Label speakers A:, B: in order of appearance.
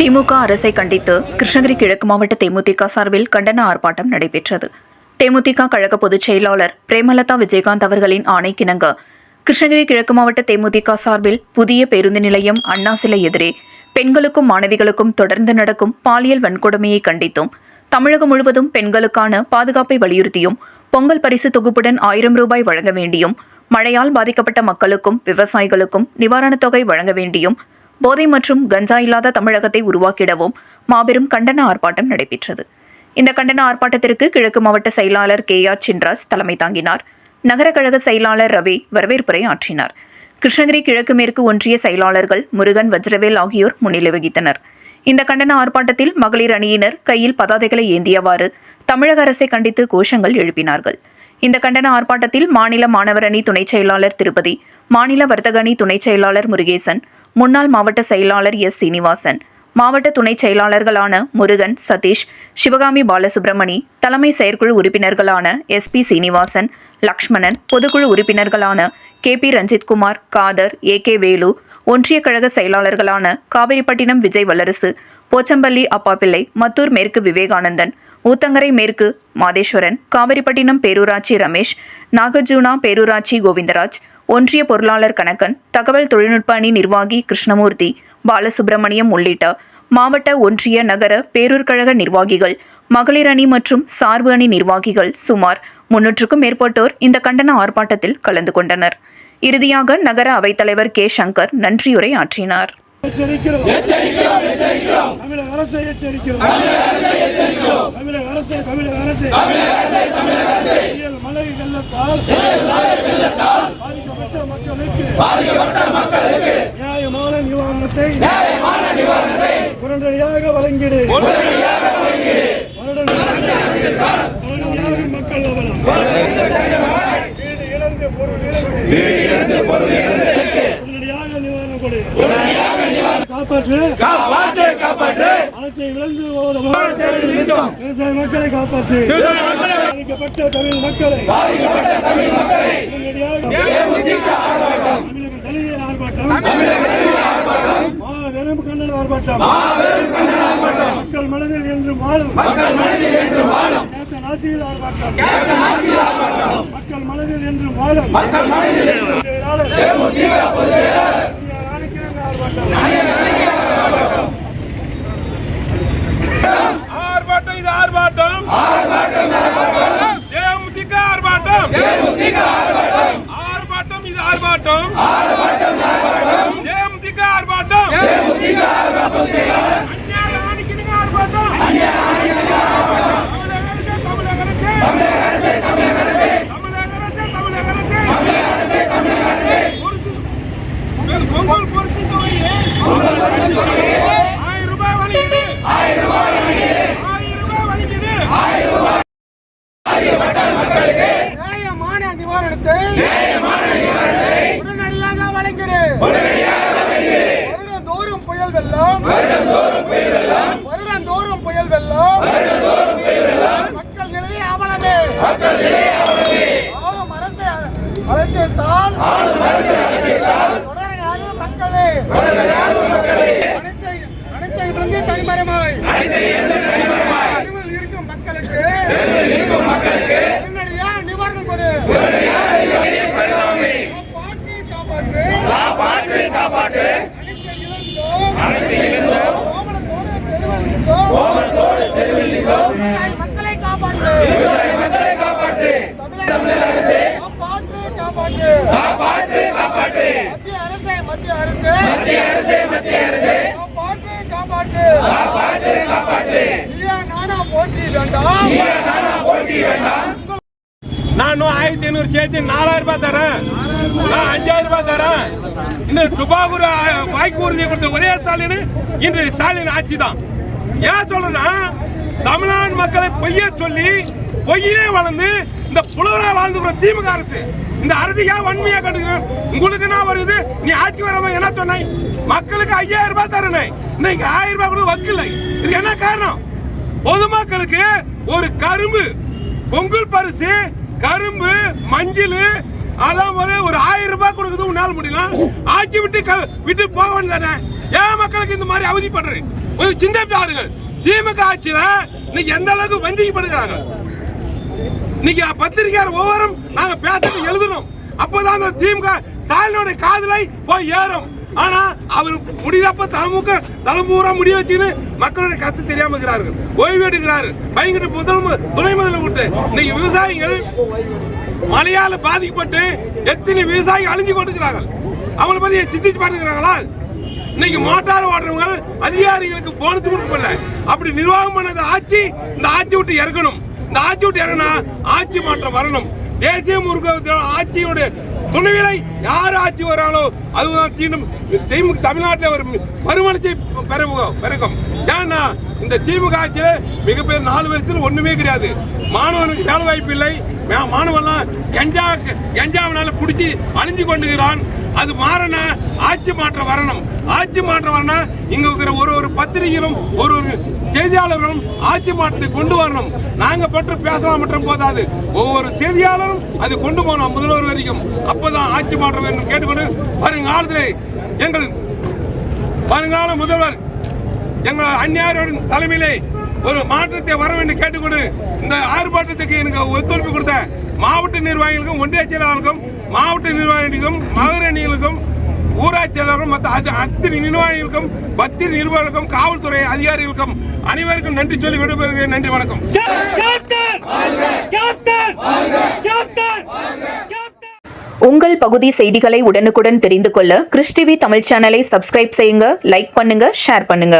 A: திமுக அரசை கண்டித்து கிருஷ்ணகிரி கிழக்கு மாவட்ட தேமுதிக சார்பில் கண்டன ஆர்ப்பாட்டம் நடைபெற்றது. தேமுதிக கழக பொதுச் செயலாளர் பிரேமலதா விஜயகாந்த் அவர்களின் ஆணைக்கிணங்க. கிருஷ்ணகிரி கிழக்கு மாவட்ட தேமுதிக சார்பில் புதிய பேருந்து நிலையம் அண்ணா சிலை எதிரே பெண்களுக்கும் மாணவிகளுக்கும் தொடர்ந்து நடக்கும் பாலியல் வன்கொடுமையை கண்டித்தும் தமிழகம் முழுவதும் பெண்களுக்கான பாதுகாப்பை வலியுறுத்தியும் பொங்கல் பரிசு தொகுப்புடன் ஆயிரம் ரூபாய் வழங்க வேண்டியும் மழையால் பாதிக்கப்பட்ட மக்களுக்கும் விவசாயிகளுக்கும் நிவாரணத் தொகை வழங்க வேண்டியும் போதை மற்றும் கஞ்சா இல்லாத தமிழகத்தை உருவாக்கிடவும் மாபெரும் கண்டன ஆர்ப்பாட்டம் நடைபெற்றது. இந்த கண்டன ஆர்ப்பாட்டத்திற்கு கிழக்கு மாவட்ட செயலாளர் கே ஆர் சின்ராஜ் தலைமை தாங்கினார். நகர கழக செயலாளர் ரவி வரவேற்புரை ஆற்றினார். கிருஷ்ணகிரி கிழக்கு மேற்கு ஒன்றிய செயலாளர்கள் முருகன் வஜ்ரவேல் ஆகியோர் முன்னிலை வகித்தனர் இந்த கண்டன ஆர்ப்பாட்டத்தில் மகளிர் அணியினர் கையில் பதாதைகளை ஏந்தியவாறு தமிழக அரசை கண்டித்து கோஷங்கள் எழுப்பினார்கள். இந்த கண்டன ஆர்ப்பாட்டத்தில் மாநில மாணவர் அணி துணைச் செயலாளர் திருப்பதி மாநில வர்த்தக அணி துணைச் செயலாளர் முருகேசன் முன்னாள் மாவட்ட செயலாளர் எஸ். சீனிவாசன் மாவட்ட துணைச் செயலாளர்களான முருகன் சதீஷ் சிவகாமி பாலசுப்ரமணி தலைமை செயற்குழு உறுப்பினர்களான எஸ். பி. சீனிவாசன் லக்ஷ்மணன் பொதுக்குழு உறுப்பினர்களான K. P. Ranjithkumar Khader A. K. Velu ஒன்றிய கழக செயலாளர்களான காவிரிப்பட்டினம் விஜய் வல்லரசு போச்சம்பள்ளி அப்பாப்பிள்ளை மத்தூர் மேற்கு விவேகானந்தன் ஊத்தங்கரை மேற்கு மாதேஸ்வரன் காவிரிப்பட்டினம் பேரூராட்சி ரமேஷ் நாகர்ஜூனா பேரூராட்சி கோவிந்தராஜ் ஒன்றிய பொருளாளர் கணக்கன் தகவல் தொழில்நுட்ப அணி நிர்வாகி கிருஷ்ணமூர்த்தி பாலசுப்ரமணியம் உள்ளிட்ட மாவட்ட ஒன்றிய நகர பேரூர் கழக நிர்வாகிகள் மகளிர் அணி மற்றும் சார்பு அணி நிர்வாகிகள் சுமார் முன்னூற்றுக்கும் மேற்பட்டோர் இந்த கண்டன ஆர்ப்பாட்டத்தில் கலந்து கொண்டனர். இறுதியாக நகர அவைத்தலைவர் கே. சங்கர் நன்றியுரை ஆற்றினார்.
B: எச்சரிக்கிறோம். பாதிக்கப்பட்ட மக்களுக்கு நியாயமான நிவாரணத்தை உடனடியாக வழங்கிடு. வருடம் வருடமாக மக்கள் அவலம். வீடு இழந்து பொருள் இழந்து. உடனடியாக நிவாரணம் கொடு. காப்பாற்று. அனைத்தை இழந்து விவசாய மக்களை காப்பாற்று. பாதிக்கப்பட்ட தமிழ் மக்களை. மாபெரும் கண்டன ஆர்ப்பாட்டம். மக்கள் மனதில் என்று வாழும். கேப்டன் ஆசிரியர் ஆர்ப்பாட்டம். மக்கள் மனதில் என்று வாழும். ஆர்ப்பாட்டம்
C: இது ஆர்ப்பாட்டம் தேமுதிக ஆர்ப்பாட்டம் ஆர்ப்பாட்டம் இது ஆர்ப்பாட்டம் தேமுதிக ஆர்ப்பாட்டம் அந்நியாய ஆணிக்கிடுங்க ஆர்ப்பாட்டம் தமிழக அரசு, தமிழக அரசு. தமிழக அரசு, தமிழக அரசு. பொறுத்து- பொங்கல் பொறுத்து தொகையே ஆயிரம் ரூபாய் வழங்கிடு. ஆயிரம் ரூபாய் வழங்கிடு.
D: நியாயமான நிவாரணத்தை உடனடியாக வழங்கிடு. வருடந்தோறும் புயல் வெள்ளம். வருடந்தோறும் புயல் வெள்ளம். மக்கள் நிலையை அவலமே. ஆளும் அரசு அலட்சியத்தால் அரசு மக்களே அனைத்தை அனைத்தை இருந்து தனிமரமாய் தெருவில் இருக்கும் மக்களுக்கு உடனடியாக நிவாரணம் கொடு காப்பாற்று காப்பாற்று அனைத்தை இழந்தோம் கோவணத்தோடு தெருவில் நின்றோம் விவசாய மக்களை காப்பாற்று தமிழக அரசே, காப்பாற்று மத்திய அரசே. மத்திய அரசே காப்பாற்று நீயா நானா போட்டி வேண்டாம்
C: நான் இன்னும் ஆயிரத்தி ஐநூறு சேர்த்து நாலாயிரம் ரூபாய் தரேன். நான் அஞ்சாயிரம் ரூபாய் தரேன். இன்னும் துபாகூர் வாய்க்கு உறுதி கொடுத்த ஒரே ஸ்டாலின் இன்று ஸ்டாலின் ஆட்சி தான் ஏன் சொல்றேன்னா தமிழ்நாடு மக்களை பொய்ய சொல்லி பொய்யிலே வளர்ந்து இந்த புலவரா வாழ்ந்துக்கிற திமுக அரசு இந்த அரசியா வன்மையா கண்டுக்கிறேன். உங்களுக்கு என்ன வருது? நீ ஆட்சி வரவன் என்ன சொன்னாய்? மக்களுக்கு ஐயாயிரம் ரூபாய் தரணும் இன்னைக்கு ஆயிரம் ரூபாய் கூட வக்கில்லை. இது என்ன காரணம்? பொதுமக்களுக்கு ஒரு கரும்பு பொங்கல் பரிசு கரும்பு மஞ்சள் அதான் போல ஒரு ஆயிரம் ரூபாய் கொடுக்குது உன்னால முடியலாம் ஆட்சி விட்டு க- விட்டு போக வேண்டியதானே? ஏன் மக்களுக்கு இந்த மாதிரி அவதிப்படுறேன் ஒரு சின்ன பாருங்கள். திமுக ஆட்சியில இன்னைக்கு எந்த அளவுக்கு வஞ்சிக்கப்படுகிறாங்க இன்னைக்கு பத்திரிகையார் ஒவ்வொரும் நாங்க பேசுறது எழுதணும். அப்பதான் அந்த திமுக தாயினுடைய காதலை போய் ஏறும். ஆனா அவர் முடியலப்ப தமுக தலைமுறை முடிய வச்சுன்னு மக்களுடைய கஷ்டம் தெரியாம இருக்கிறார்கள். ஓய்வு எடுக்கிறாரு. பயங்கர முதல் மு- துணை முதல்ல விட்டு இன்னைக்கு விவசாயிகள் மழையால பாதிக்கப்பட்டு எத்தனை விவசாயிகள் அழிஞ்சு கொண்டிருக்கிறார்கள்? அவங்களை பத்தி சிந்திச்சு பாருங்கிறாங்களா இன்னைக்கு மோட்டார் ஓடுறவங்க அதிகாரிகளுக்கு போனத்து கொடுக்கல அப்படி நிர்வாகம் பண்ணது ஆட்சி இந்த ஆட்சி விட்டு இறக்கணும் இந்த ஆட்சி விட்டு இறங்கினா ஆட்சி மாற்றம் வரணும். தேசிய முருக ஆட்சியோட துணைவிலை யார் ஆட்சி வராங்களோ அதுதான் தீண்டும். திமுக தமிழ்நாட்டில் ஒரு மறுமலர்ச்சி பெருகும் பெருகும். ஏன்னா இந்த திமுக ஆட்சியில் மிகப்பெரிய நாலு வருஷத்தில் ஒன்றுமே கிடையாது. மாணவனுக்கு வேலை வாய்ப்பு இல்லை. மாணவன்லாம் கெஞ்சா கஞ்சாவினால பிடிச்சி அழிஞ்சு கொண்டுகிறான். அது மாறனா ஆட்சி மாற்றம் வரணும். ஆட்சி மாற்றம் வரணும் இங்க இருக்கிற ஒரு ஒரு பத்திரிகையிலும் ஒரு ஒரு செய்தியாளர்களும் ஆட்சி மாற்றத்தை கொண்டு வரணும். நாங்க பற்றி பேசலாம் மற்றும் போதாது. ஒவ்வொரு செய்தியாளரும் அது கொண்டு போனோம் முதல்வர் வரைக்கும். அப்பதான் ஆட்சி மாற்றம் வேண்டும் கேட்டுக்கொண்டு வருங்காலத்தில் எங்கள் வருங்கால முதல்வர் எங்கள் அந்நியாரின் தலைமையிலே ஒரு மாற்றத்தை வர வேண்டும் கேட்டுக்கொண்டு இந்த ஆர்ப்பாட்டத்துக்கு எனக்கு ஒத்துழைப்பு கொடுத்த மாவட்ட நிர்வாகிகளுக்கும் ஒன்றிய செயலாளர்களுக்கும் மாவட்ட நிர்வாகிகளுக்கும் மதுரை ஊராட்சி மற்ற அத்தனை நிர்வாகிகளுக்கும் பத்திரி நிர்வாகிகளுக்கும் காவல்துறை அதிகாரிகளுக்கும் அனைவருக்கும் நன்றி சொல்லி விடுபடுகிறேன் நன்றி வணக்கம்.
A: உங்கள் பகுதி செய்திகளை உடனுக்குடன் தெரிந்து கொள்ள கிறிஸ்டிவி தமிழ் சேனலை சப்ஸ்கிரைப் செய்யுங்க லைக் பண்ணுங்க ஷேர் பண்ணுங்க.